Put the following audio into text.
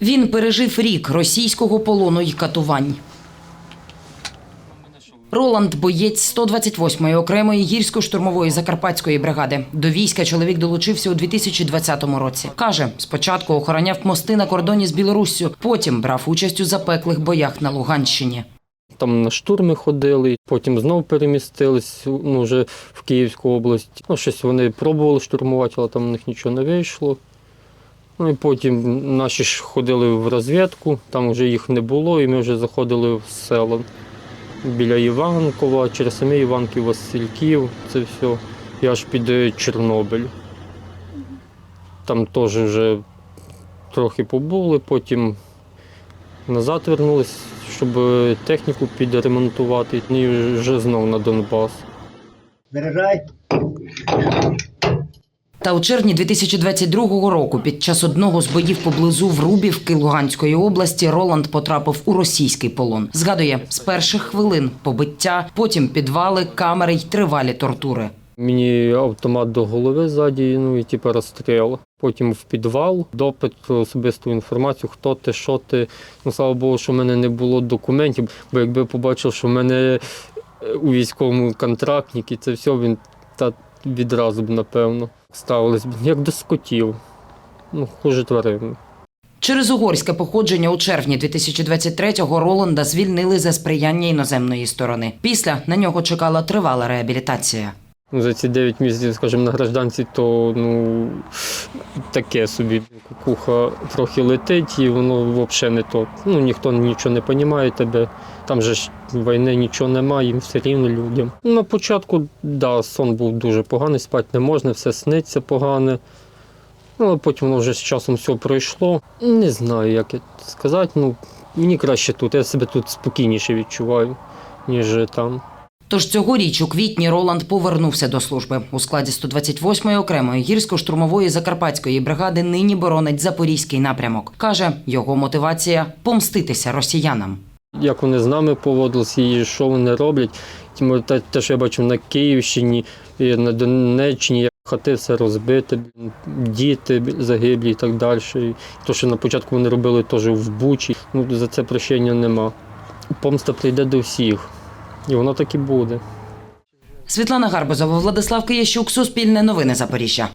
Він пережив рік російського полону й катувань. Роланд боєць 128-ї окремої гірсько-штурмової закарпатської бригади. До війська чоловік долучився у 2020 році. Каже, спочатку охороняв мости на кордоні з Білоруссю, потім брав участь у запеклих боях на Луганщині. Там на штурми ходили, потім знов перемістились ну, вже в Київську область. Ну, щось вони пробували штурмувати, але там у них нічого не вийшло. Ну і потім наші ж ходили в розвідку, там вже їх не було, і ми вже заходили в село біля Іванкова, через самі Іванків, Васильків, це все. І аж під е, Чорнобиль. Там теж вже трохи побули, потім назад вернулись, щоб е, техніку підремонтувати, і вже знов на Донбас. Заряджай. Та у червні 2022 року, під час одного з боїв поблизу Врубівки Луганської області, Роланд потрапив у російський полон. Згадує, з перших хвилин побиття, потім підвали, камери й тривалі тортури. Мені автомат до голови ззаді, ну і типу розстріл. Потім в підвал, допит особисту інформацію, хто ти, що ти. Ну, слава Богу, що в мене не було документів, бо якби побачив, що в мене е, у військовому контрактник, і це все, він та відразу б, напевно, ставились б як до скотів. Ну, хуже тварин. Через угорське походження у червні 2023-го Роланда звільнили за сприяння іноземної сторони. Після на нього чекала тривала реабілітація. Ну, За ці 9 місяців, скажімо, на гражданці, то ну таке собі. Кукуха трохи летить, і воно взагалі не то. Ну ніхто нічого не розуміє тебе. Там же ж війни нічого немає, їм все рівно людям. Ну, На початку, да, сон був дуже поганий, спати не можна, все сниться погане. Ну, але потім воно вже з часом все пройшло. Не знаю, як сказати. Ну, мені краще тут. Я себе тут спокійніше відчуваю, ніж там. Тож цьогоріч у квітні Роланд повернувся до служби. У складі 128-ї окремої гірсько-штурмової закарпатської бригади нині боронить запорізький напрямок. Каже, його мотивація помститися росіянам. як вони з нами поводилися і що вони роблять. Те, що я бачив на Київщині, і на Донеччині, хати все розбите, діти загиблі і так далі. То, що на початку вони робили теж в Бучі, ну, за це прощення нема. Помста прийде до всіх. І воно так і буде. Світлана Гарбузова, Владислав Киящук, Суспільне новини Запоріжжя.